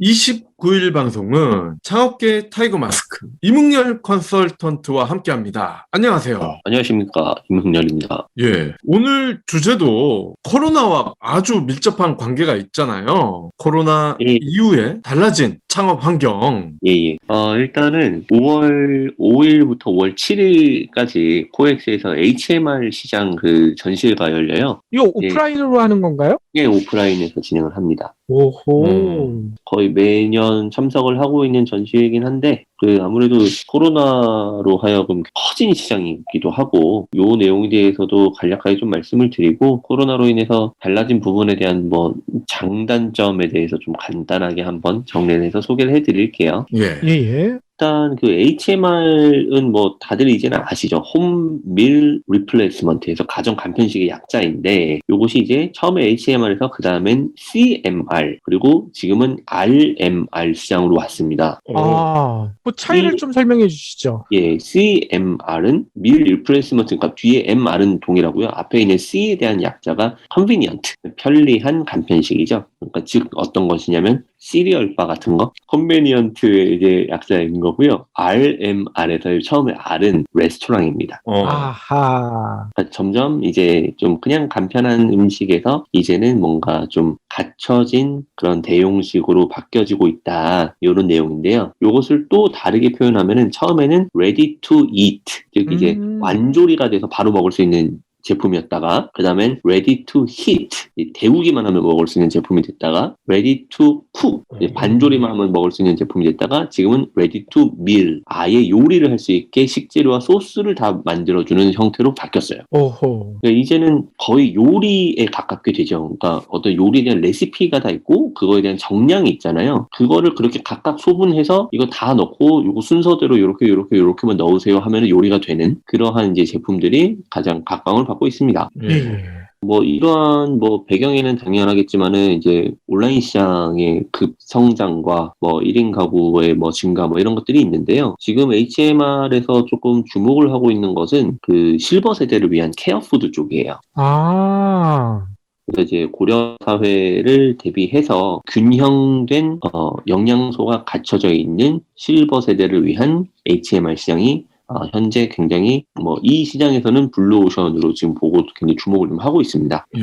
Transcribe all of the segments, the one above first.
29일 방송은 창업계 타이거 마스크 이문열 컨설턴트와 함께합니다. 안녕하세요. 안녕하십니까 임흥렬입니다. 예, 오늘 주제도 코로나와 아주 밀접한 관계가 있잖아요. 코로나 예. 이후에 달라진 창업 환경. 예예. 어, 일단은 5월 5일부터 5월 7일까지 코엑스에서 HMR 시장 그 전시회가 열려요. 이거 오프라인으로 하는 건가요? 예, 오프라인에서 진행을 합니다. 오호. 음. 거의 매년 참석을 하고 있는 전시회이긴 한데 그 아무래도 코로나로 하여금 커진 시장이기도 하고 요 내용에 대해서도 간략하게 좀 말씀을 드리고 코로나로 인해서 달라진 부분에 대한 뭐 장단점에 대해서 좀 간단하게 한번 정리를 해서 소개를 해드릴게요. 예. 예, 예. 일단 그 HMR은 뭐 다들 이제는 아시죠? 홈밀 리플레이스먼트에서 가정 간편식의 약자인데 요것이 이제 처음에 HMR에서 그 다음엔 CMR 그리고 지금은 RMR 시장으로 왔습니다. 오. 아, 그 차이를 이- 좀 설명해 주시죠. 예, CMR은 밀 리플레이스먼트 그러니까 뒤에 MR은 동일하고요. 앞에 있는 C에 대한 약자가 convenient 편리한 간편식이죠. 그러니까 즉 어떤 것이냐면 시리얼 바 같은 거 컨베니언트의 이제 약자인 거고요. RMR에서 처음에 R은 레스토랑입니다. 어. 아하. 그러니까 점점 이제 좀 그냥 간편한 음식에서 이제는 뭔가 좀 갖춰진 그런 대용식으로 바뀌어지고 있다. 이런 내용인데요. 이것을 또 다르게 표현하면은 처음에는 ready to eat 즉 이제 음. 완조리가 돼서 바로 먹을 수 있는 제품이었다가 그 다음엔 ready to heat 이 데우기만 하면 먹을 수 있는 제품이 됐다가 ready to cook 음. 반조리만 하면 먹을 수 있는 제품이 됐다가 지금은 ready to meal 아예 요리를 할 수 있게 식재료와 소스를 다 만들어주는 형태로 바뀌었어요. 오호. 그러니까 이제는 거의 요리에 가깝게 되죠. 그러니까 어떤 요리에 대한 레시피가 다 있고 그거에 대한 정량이 있잖아요. 그거를 그렇게 각각 소분해서 이거 다 넣고 이거 순서대로 이렇게 이렇게 이렇게만 넣으세요 하면 요리가 되는 그러한 이제 제품들이 가장 각광을 받고 있습니다. 예, 예. 예. 뭐 이러한 뭐 배경에는 당연하겠지만은 이제 온라인 시장의 급성장과 뭐 1인 가구의 뭐 증가 뭐 이런 것들이 있는데요. 지금 HMR에서 조금 주목을 하고 있는 것은 그 실버 세대를 위한 케어 푸드 쪽이에요. 아. 그래서 이제 고려 사회를 대비해서 균형된 어, 영양소가 갖춰져 있는 실버 세대를 위한 HMR 시장이 어, 현재 굉장히 뭐 이 시장에서는 블루오션으로 지금 보고 굉장히 주목을 좀 하고 있습니다. 예.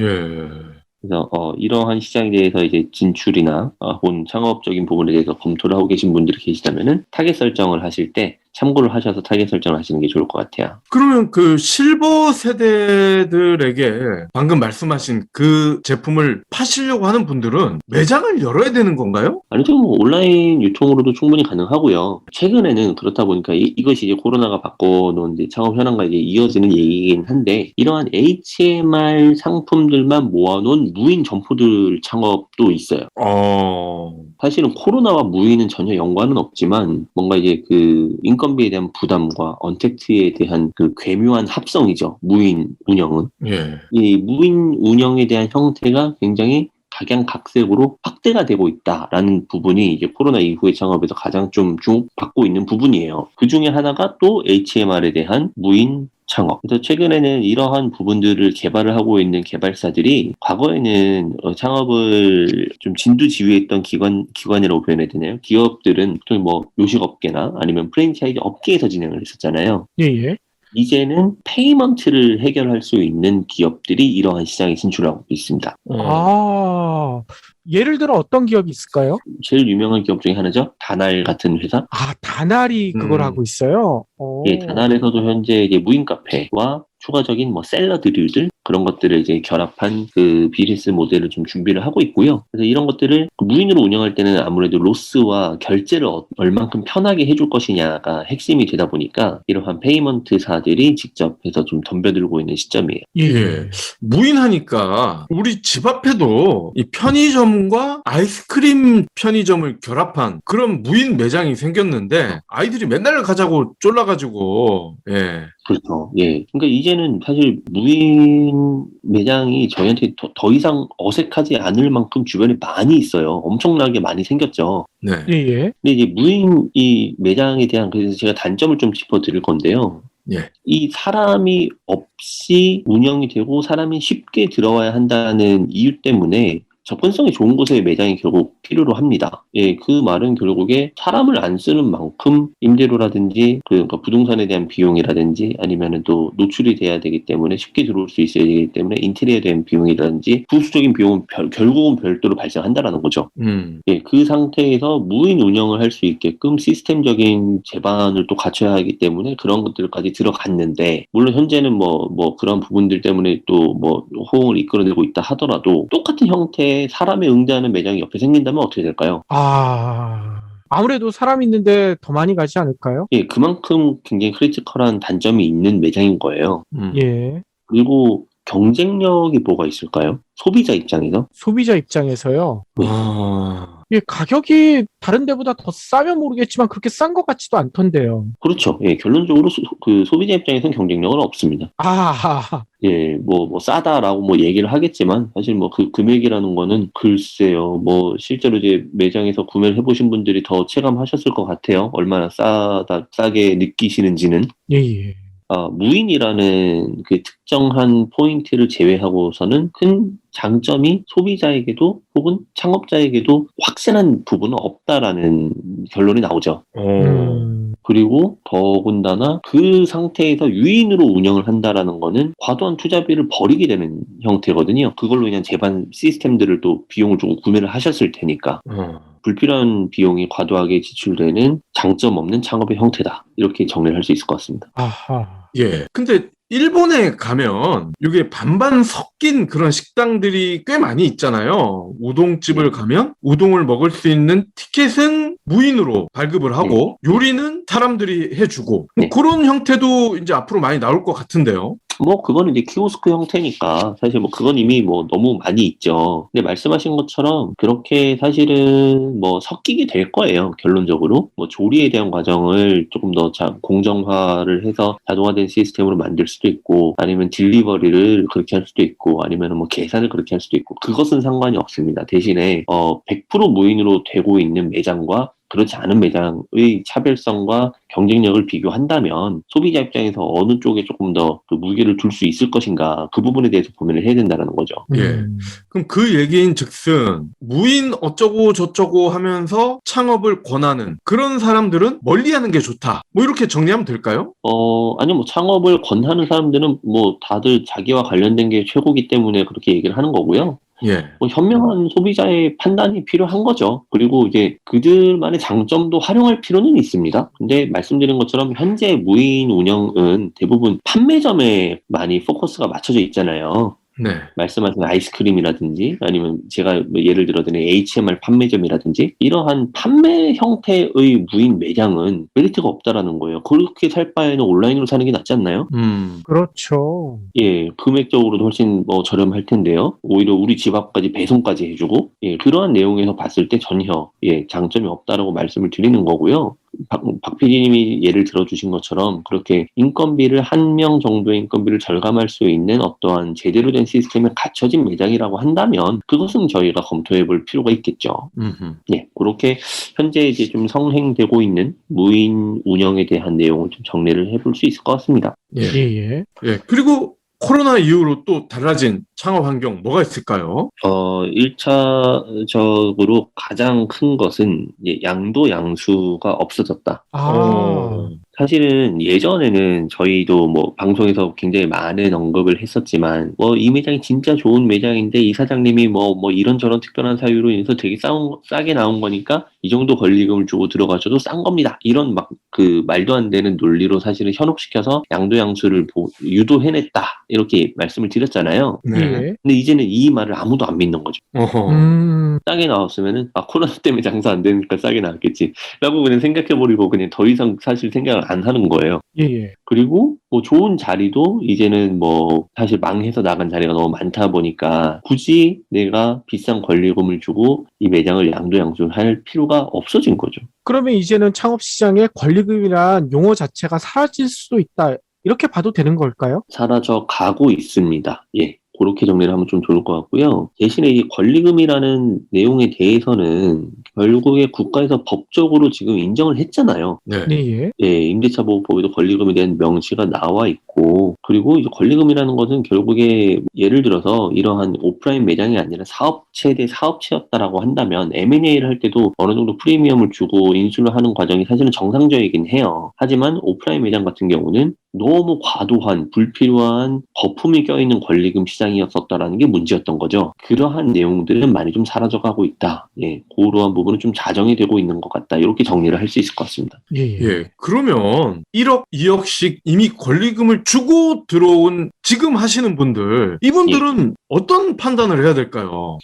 그래서 어, 이러한 시장에 대해서 이제 진출이나 어, 혹은 창업적인 부분에 대해서 검토를 하고 계신 분들이 계시다면은 타겟 설정을 하실 때 참고를 하셔서 타겟 설정을 하시는 게 좋을 것 같아요. 그러면 그 실버 세대들에게 방금 말씀하신 그 제품을 파시려고 하는 분들은 매장을 열어야 되는 건가요? 아니죠, 뭐 온라인 유통으로도 충분히 가능하고요. 최근에는 그렇다 보니까 이, 이것이 이제 코로나가 바꿔놓은 이제 창업 현황과 이제 이어지는 얘기이긴 한데 이러한 HMR 상품들만 모아놓은 무인 점포들 창업도 있어요. 어. 사실은 코로나와 무인은 전혀 연관은 없지만 뭔가 이제 그 인건비에 대한 부담과 언택트에 대한 그 괴묘한 합성이죠. 무인 운영은. 예. 이 무인 운영에 대한 형태가 굉장히 각양각색으로 확대가 되고 있다라는 부분이 이제 코로나 이후의 창업에서 가장 좀 주목받고 있는 부분이에요. 그 중에 하나가 또 HMR에 대한 무인 창업. 그래서 최근에는 이러한 부분들을 개발을 하고 있는 개발사들이 과거에는 어, 창업을 좀 진두지휘했던 기관 기관이라고 표현해야 되나요? 기업들은 보통 뭐 요식업계나 아니면 프랜차이즈 업계에서 진행을 했었잖아요. 예, 예. 이제는 페이먼트를 해결할 수 있는 기업들이 이러한 시장에 진출하고 있습니다. 어. 아. 예를 들어 어떤 기업이 있을까요? 제일 유명한 기업 중에 하나죠. 다날 같은 회사. 아, 다날이 그걸 음. 하고 있어요. 오. 예, 다날에서도 현재 이제 무인 카페와 추가적인 뭐 샐러드류들 그런 것들을 이제 결합한 그 비즈니스 모델을 좀 준비를 하고 있고요. 그래서 이런 것들을 무인으로 운영할 때는 아무래도 로스와 결제를 어- 얼만큼 편하게 해줄 것이냐가 핵심이 되다 보니까 이러한 페이먼트사들이 직접 해서 좀 덤벼들고 있는 시점이에요. 예, 예. 예. 무인하니까 우리 집 앞에도 이 편의점과 아이스크림 편의점을 결합한 그런 무인 매장이 생겼는데 아이들이 맨날 가자고 쫄라 가지고 예. 그렇죠. 예. 그러니까 이제는 사실 무인 매장이 저희한테 더, 더 이상 어색하지 않을 만큼 주변에 많이 있어요. 엄청나게 많이 생겼죠. 네. 예, 예. 근데 이제 무인 이 매장에 대한 그래서 제가 단점을 좀 짚어드릴 건데요. 예. 이 사람이 없이 운영이 되고 사람이 쉽게 들어와야 한다는 이유 때문에 접근성이 좋은 곳에 매장이 결국 필요로 합니다. 예, 그 말은 결국에 사람을 안 쓰는 만큼 임대료라든지 그 그러니까 부동산에 대한 비용이라든지 아니면은 또 노출이 돼야 되기 때문에 쉽게 들어올 수 있어야 되기 때문에 인테리어에 대한 비용이라든지 부수적인 비용은 별- 결국은 별도로 발생한다라는 거죠. 음. 예, 그 상태에서 무인 운영을 할 수 있게끔 시스템적인 제반을 또 갖춰야 하기 때문에 그런 것들까지 들어갔는데, 물론 현재는 뭐, 뭐 그런 부분들 때문에 또 뭐 호응을 이끌어내고 있다 하더라도 똑같은 형태의 사람에 응대하는 매장이 옆에 생긴다면 어떻게 될까요? 아, 아무래도 사람 있는데 더 많이 가지 않을까요? 예, 그만큼 굉장히 크리티컬한 단점이 있는 매장인 거예요. 음. 예. 그리고 경쟁력이 뭐가 있을까요? 소비자 입장에서? 소비자 입장에서요. 아. 이 가격이 다른 데보다 더 싸면 모르겠지만 그렇게 싼 것 같지도 않던데요. 그렇죠. 예, 결론적으로 소, 그 소비자 입장에서는 경쟁력은 없습니다. 아, 예, 뭐, 뭐, 싸다라고 뭐 얘기를 하겠지만, 사실 뭐 그 금액이라는 거는 글쎄요, 뭐, 실제로 이제 매장에서 구매를 해보신 분들이 더 체감하셨을 것 같아요. 얼마나 싸다, 싸게 느끼시는지는. 예, 예. 아, 무인이라는 그 특정한 포인트를 제외하고서는 큰 장점이 소비자에게도 혹은 창업자에게도 확실한 부분은 없다라는 결론이 나오죠. 어. 음, 그리고 더군다나 그 상태에서 유인으로 운영을 한다라는 거는 과도한 투자비를 벌이게 되는 형태거든요. 그걸로 인한 제반 시스템들을 또 비용을 주고 구매를 하셨을 테니까 어. 불필요한 비용이 과도하게 지출되는 장점 없는 창업의 형태다. 이렇게 정리를 할 수 있을 것 같습니다. 아하. 예. 근데 일본에 가면 이게 반반 섞인 그런 식당들이 꽤 많이 있잖아요. 우동집을 가면 우동을 먹을 수 있는 티켓은 무인으로 발급을 하고 요리는 사람들이 해주고 뭐 네. 그런 형태도 이제 앞으로 많이 나올 것 같은데요. 뭐 그거는 이제 키오스크 형태니까 사실 뭐 그건 이미 뭐 너무 많이 있죠. 근데 말씀하신 것처럼 그렇게 사실은 뭐 섞이게 될 거예요. 결론적으로 뭐 조리에 대한 과정을 조금 더 자- 공정화를 해서 자동화된 시스템으로 만들 수도 있고 아니면 딜리버리를 그렇게 할 수도 있고 아니면 뭐 계산을 그렇게 할 수도 있고 그것은 상관이 없습니다. 대신에 어 100% 무인으로 되고 있는 매장과 그렇지 않은 매장의 차별성과 경쟁력을 비교한다면 소비자 입장에서 어느 쪽에 조금 더 그 무게를 둘 수 있을 것인가 그 부분에 대해서 고민을 해야 된다는 거죠. 예. 음, 그럼 그 얘기인 즉슨 무인 어쩌고 저쩌고 하면서 창업을 권하는 그런 사람들은 멀리 하는 게 좋다. 뭐 이렇게 정리하면 될까요? 어 아니요 뭐 창업을 권하는 사람들은 뭐 다들 자기와 관련된 게 최고기 때문에 그렇게 얘기를 하는 거고요. 예. 뭐 현명한 소비자의 판단이 필요한 거죠. 그리고 이제 그들만의 장점도 활용할 필요는 있습니다. 근데 말씀드린 것처럼 현재 무인 운영은 대부분 판매점에 많이 포커스가 맞춰져 있잖아요. 네. 말씀하신 아이스크림이라든지 아니면 제가 뭐 예를 들어드린 HMR 판매점이라든지 이러한 판매 형태의 무인 매장은 메리트가 없다라는 거예요. 그렇게 살 바에는 온라인으로 사는 게 낫지 않나요? 음. 그렇죠. 예, 금액적으로도 훨씬 뭐 저렴할 텐데요. 오히려 우리 집 앞까지 배송까지 해주고, 예, 그러한 내용에서 봤을 때 전혀, 예, 장점이 없다라고 말씀을 드리는 거고요. 박, 박 PD님이 예를 들어주신 것처럼 그렇게 인건비를 한 명 정도의 인건비를 절감할 수 있는 어떠한 제대로 된 시스템에 갖춰진 매장이라고 한다면 그것은 저희가 검토해 볼 필요가 있겠죠. 음흠. 예, 그렇게 현재 이제 좀 성행되고 있는 무인 운영에 대한 내용을 좀 정리를 해볼 수 있을 것 같습니다. 예. 예, 예. 예. 그리고 코로나 이후로 또 달라진 창업 환경 뭐가 있을까요? 어, 1차적으로 가장 큰 것은 이제 양도 양수가 없어졌다. 아, 어. 사실은 예전에는 저희도 뭐 방송에서 굉장히 많은 언급을 했었지만 뭐 이 매장이 진짜 좋은 매장인데 이 사장님이 뭐 뭐 이런저런 특별한 사유로 인해서 되게 싸운, 싸게 나온 거니까 이 정도 권리금을 주고 들어가셔도 싼 겁니다. 이런 막 그 말도 안 되는 논리로 사실은 현혹시켜서 양도 양수를 보- 유도해냈다. 이렇게 말씀을 드렸잖아요. 네. 예. 근데 이제는 이 말을 아무도 안 믿는 거죠. 어허. 음, 싸게 나왔으면은 아 코로나 때문에 장사 안 되니까 싸게 나왔겠지라고 그냥 생각해버리고 그냥 더 이상 사실 생각을 안 하는 거예요. 예, 예. 그리고 뭐 좋은 자리도 이제는 뭐 사실 망해서 나간 자리가 너무 많다 보니까 굳이 내가 비싼 권리금을 주고 이 매장을 양도양수를 할 필요가 없어진 거죠. 그러면 이제는 창업 시장에 권리금이란 용어 자체가 사라질 수도 있다. 이렇게 봐도 되는 걸까요? 사라져 가고 있습니다. 예. 그렇게 정리를 하면 좀 좋을 것 같고요. 대신에 이 권리금이라는 내용에 대해서는 결국에 국가에서 법적으로 지금 인정을 했잖아요. 네. 네, 예. 예, 임대차 보호법에도 권리금에 대한 명시가 나와 있고 있고 그리고 이제 권리금이라는 것은 결국에 예를 들어서 이러한 오프라인 매장이 아니라 사업체 대 사업체였다라고 한다면 M&A를 할 때도 어느 정도 프리미엄을 주고 인수를 하는 과정이 사실은 정상적이긴 해요. 하지만 오프라인 매장 같은 경우는 너무 과도한 불필요한 거품이 껴있는 권리금 시장이었었다라는 게 문제였던 거죠. 그러한 내용들은 많이 좀 사라져가고 있다. 예, 그러한 부분은 좀 자정이 되고 있는 것 같다. 이렇게 정리를 할 수 있을 것 같습니다. 예, 예. 예, 그러면 1억, 2억씩 이미 권리금을 주고 들어온 지금 하시는 분들, 이분들은 어떤 판단을 해야 될까요?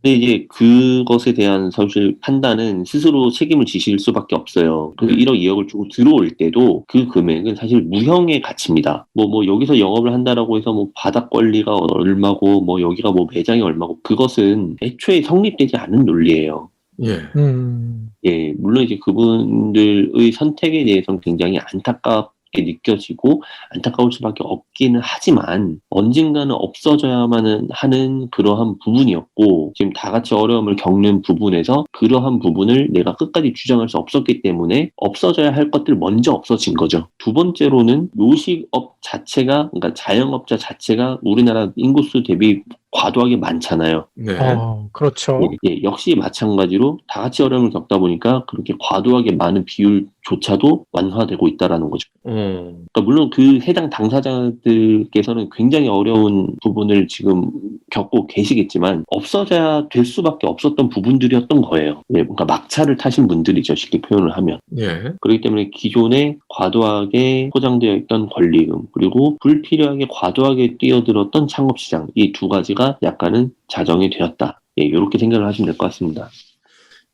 근데 이제 그것에 대한 사실 판단은 스스로 책임을 지실 수밖에 없어요. 그 1억, 2억을 주고 들어올 때도 그 금액은 사실 무형의 가치입니다. 뭐, 뭐, 여기서 영업을 한다라고 해서 뭐, 바닥 권리가 얼마고, 뭐, 여기가 뭐, 매장이 얼마고, 그것은 애초에 성립되지 않은 논리예요. 예. 음, 예, 물론 이제 그분들의 선택에 대해서는 굉장히 안타깝게 느껴지고 안타까울 수밖에 없기는 하지만 언젠가는 없어져야만 하는 그러한 부분이었고 지금 다 같이 어려움을 겪는 부분에서 그러한 부분을 내가 끝까지 주장할 수 없었기 때문에 없어져야 할 것들 먼저 없어진 거죠. 두 번째로는 요식업 자체가 그러니까 자영업자 자체가 우리나라 인구수 대비 과도하게 많잖아요. 네. 어, 그렇죠. 예, 역시 마찬가지로 다 같이 어려움을 겪다 보니까 그렇게 과도하게 많은 비율조차도 완화되고 있다라는 거죠. 어, 그러니까 물론 그 해당 당사자들께서는 굉장히 어려운 부분을 지금 겪고 계시겠지만 없어져야 될 수밖에 없었던 부분들이었던 거예요. 예, 그러니까 막차를 타신 분들이죠. 쉽게 표현을 하면. 예. 그렇기 때문에 기존에 과도하게 포장되어 있던 권리금 그리고 불필요하게 과도하게 뛰어들었던 창업시장 이 두 가지 가 약간은 자정이 되었다. 예, 이렇게 생각을 하시면 될 것 같습니다.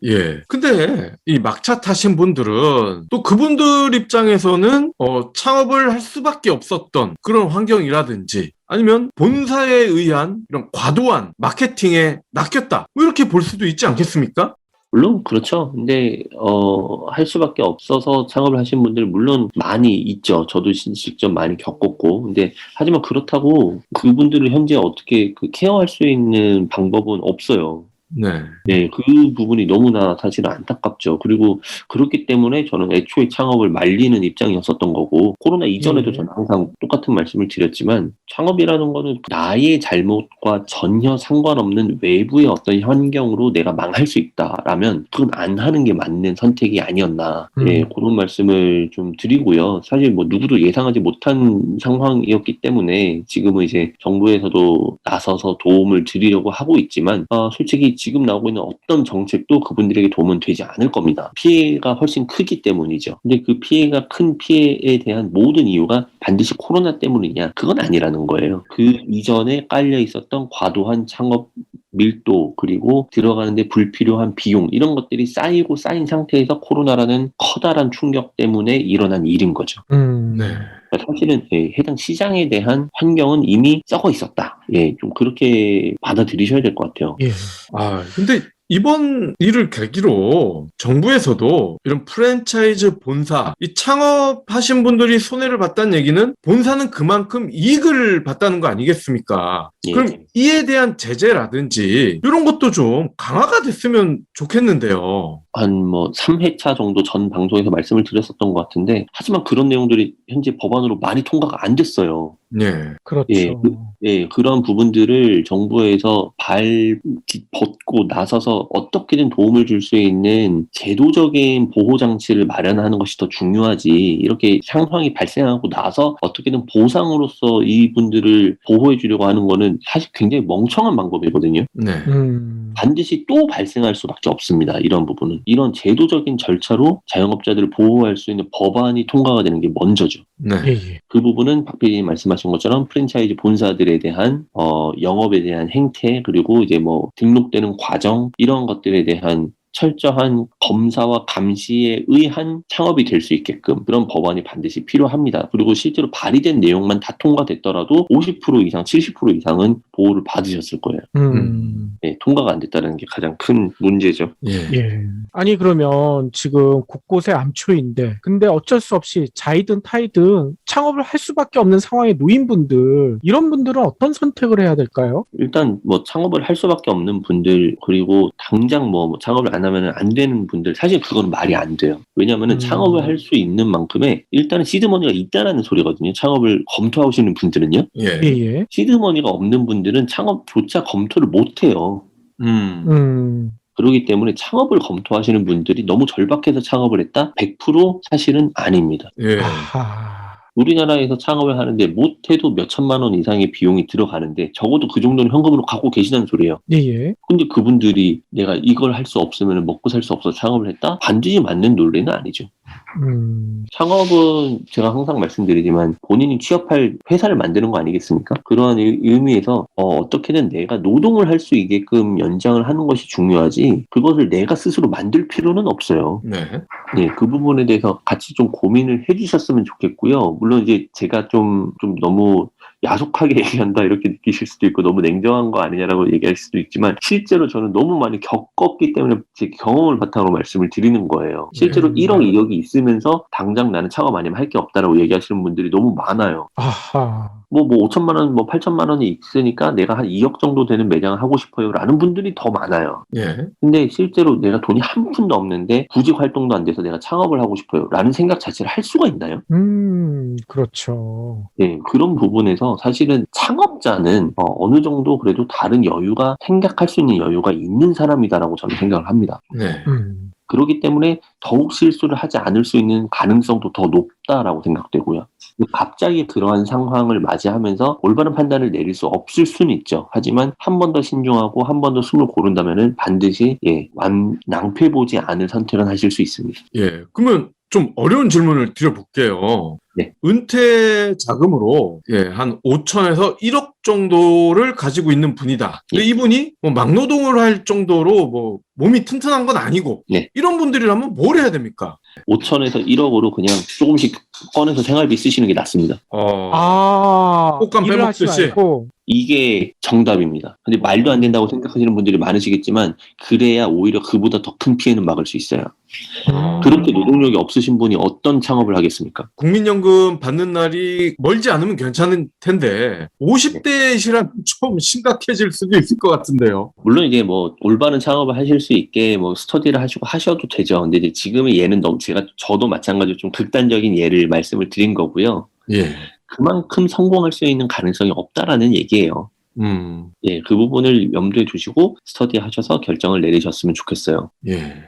예. 근데 이 막차 타신 분들은 또 그분들 입장에서는 어, 창업을 할 수밖에 없었던 그런 환경이라든지 아니면 본사에 의한 이런 과도한 마케팅에 낚였다. 뭐 이렇게 볼 수도 있지 않겠습니까? 물론 그렇죠. 근데 어, 할 수밖에 없어서 창업을 하신 분들 물론 많이 있죠. 저도 신- 직접 많이 겪었고. 근데 하지만 그렇다고 그분들을 현재 어떻게 그 케어할 수 있는 방법은 없어요. 네. 네, 그 부분이 너무나 사실은 안타깝죠. 그리고 그렇기 때문에 저는 애초에 창업을 말리는 입장이었었던 거고, 코로나 이전에도 예. 저는 항상 똑같은 말씀을 드렸지만, 창업이라는 거는 나의 잘못과 전혀 상관없는 외부의 어떤 환경으로 내가 망할 수 있다라면, 그건 안 하는 게 맞는 선택이 아니었나. 음. 예, 그런 말씀을 좀 드리고요. 사실 뭐 누구도 예상하지 못한 상황이었기 때문에, 지금은 이제 정부에서도 나서서 도움을 드리려고 하고 있지만, 어, 솔직히 지금 나오고 있는 어떤 정책도 그분들에게 도움은 되지 않을 겁니다. 피해가 훨씬 크기 때문이죠. 근데 그 피해가 큰 피해에 대한 모든 이유가 반드시 코로나 때문이냐? 그건 아니라는 거예요. 그 이전에 깔려 있었던 과도한 창업 밀도 그리고 들어가는데 불필요한 비용 이런 것들이 쌓이고 쌓인 상태에서 코로나라는 커다란 충격 때문에 일어난 일인 거죠. 음, 네. 그러니까 사실은 예, 해당 시장에 대한 환경은 이미 썩어 있었다. 예, 좀 그렇게 받아들이셔야 될 것 같아요. 예. 아, 근데 이번 일을 계기로 정부에서도 이런 프랜차이즈 본사, 이 창업하신 분들이 손해를 봤다는 얘기는 본사는 그만큼 이익을 봤다는 거 아니겠습니까? 예. 그럼 이에 대한 제재라든지 이런 것도 좀 강화가 됐으면 좋겠는데요. 한 뭐 3회차 정도 전 방송에서 말씀을 드렸었던 것 같은데 하지만 그런 내용들이 현재 법안으로 많이 통과가 안 됐어요. 네. 그렇죠. 예, 그- 예, 그런 부분들을 정부에서 발 디- 벗고 나서서 어떻게든 도움을 줄 수 있는 제도적인 보호 장치를 마련하는 것이 더 중요하지. 이렇게 상황이 발생하고 나서 어떻게든 보상으로서 이분들을 보호해 주려고 하는 거는 사실 굉장히 멍청한 방법이거든요. 네. 음, 반드시 또 발생할 수밖에 없습니다. 이런 부분은. 이런 제도적인 절차로 자영업자들을 보호할 수 있는 법안이 통과가 되는 게 먼저죠. 네. 예, 예. 그 부분은 박 PD님 말씀하신 것처럼 프랜차이즈 본사들에 대한 어, 영업에 대한 행태 그리고 이제 뭐 등록되는 과정 이런 것들에 대한 철저한 검사와 감시에 의한 창업이 될 수 있게끔 그런 법안이 반드시 필요합니다. 그리고 실제로 발의된 내용만 다 통과됐더라도 50% 이상, 70% 이상은 보호를 받으셨을 거예요. 음, 네, 통과가 안 됐다는 게 가장 큰 문제죠. 예. 예. 아니, 그러면 지금 곳곳에 암초인데, 근데 어쩔 수 없이 자이든 타이든 창업을 할 수밖에 없는 상황에 놓인 분들, 이런 분들은 어떤 선택을 해야 될까요? 일단 뭐 창업을 할 수밖에 없는 분들 그리고 당장 뭐 창업을 안안 하면 안 되는 분들 사실 그건 말이 안 돼요. 왜냐하면 음. 창업을 할 수 있는 만큼의 일단은 시드머니가 있다라는 소리거든요. 창업을 검토하시는 분들은요. 예. 예예. 시드머니가 없는 분들은 창업조차 검토를 못 해요. 음. 음. 그렇기 때문에 창업을 검토하시는 분들이 너무 절박해서 창업을 했다? 100% 사실은 아닙니다. 예. 아하. 우리나라에서 창업을 하는데 못해도 몇 천만 원 이상의 비용이 들어가는데 적어도 그 정도는 현금으로 갖고 계시다는 소리예요. 예 예. 근데 그분들이 내가 이걸 할 수 없으면 먹고 살 수 없어서 창업을 했다? 반드시 맞는 논리는 아니죠. 음. 창업은 제가 항상 말씀드리지만 본인이 취업할 회사를 만드는 거 아니겠습니까? 그러한 의- 의미에서 어, 떻게든 내가 노동을 할 수 있게끔 연장을 하는 것이 중요하지 그것을 내가 스스로 만들 필요는 없어요. 네. 네, 그 부분에 대해서 같이 좀 고민을 해주셨으면 좋겠고요. 물론 이제 제가 좀, 좀 너무 야속하게 얘기한다 이렇게 느끼실 수도 있고 너무 냉정한 거 아니냐라고 얘기할 수도 있지만 실제로 저는 너무 많이 겪었기 때문에 제 경험을 바탕으로 말씀을 드리는 거예요. 실제로 네. 1억, 2억이 있으면서 당장 나는 창업 아니면 할게 없다라고 얘기하시는 분들이 너무 많아요. 아하. 뭐, 뭐, 5천만 원, 뭐, 8천만 원이 있으니까 내가 한 2억 정도 되는 매장을 하고 싶어요. 라는 분들이 더 많아요. 예. 근데 실제로 내가 돈이 한 푼도 없는데 구직 활동도 안 돼서 내가 창업을 하고 싶어요. 라는 생각 자체를 할 수가 있나요? 음. 그렇죠. 네, 그런 부분에서 사실은 창업자는 어, 느 정도 그래도 다른 여유가 생각할 수 있는 여유가 있는 사람이다라고 저는 생각을 합니다. 네. 음. 그렇기 때문에 더욱 실수를 하지 않을 수 있는 가능성도 더 높다라고 생각되고요. 갑자기 그러한 상황을 맞이하면서 올바른 판단을 내릴 수 없을 수는 있죠. 하지만 한 번 더 신중하고 한 번 더 숨을 고른다면은 반드시 예, 완 낭패 보지 않을 선택은 하실 수 있습니다. 예. 그러면 좀 어려운 질문을 드려볼게요. 네. 은퇴 자금으로 예, 한 5천에서 1억 정도를 가지고 있는 분이다. 근데 예. 이분이 뭐 막노동을 할 정도로 뭐 몸이 튼튼한 건 아니고 네. 이런 분들이라면 뭘 해야 됩니까? 5천에서 1억으로 그냥 조금씩 꺼내서 생활비 쓰시는 게 낫습니다. 어, 아. 꽃감 일을 하지 빼먹듯이. 말고. 이게 정답입니다. 근데 말도 안 된다고 생각하시는 분들이 많으시겠지만 그래야 오히려 그보다 더 큰 피해는 막을 수 있어요. 음. 그렇게 노동력이 없으신 분이 어떤 창업을 하겠습니까? 국민연금 받는 날이 멀지 않으면 괜찮은 텐데 50대시라면 좀 심각해질 수도 있을 것 같은데요. 물론 이제 뭐 올바른 창업을 하실 수 있게 뭐 스터디를 하시고 하셔도 되죠. 근데 이제 지금의 예는 너무 제가 저도 마찬가지로 좀 극단적인 예를 말씀을 드린 거고요. 예. 그만큼 성공할 수 있는 가능성이 없다라는 얘기예요. 음. 예, 그 부분을 염두에 두시고 스터디 하셔서 결정을 내리셨으면 좋겠어요. 예.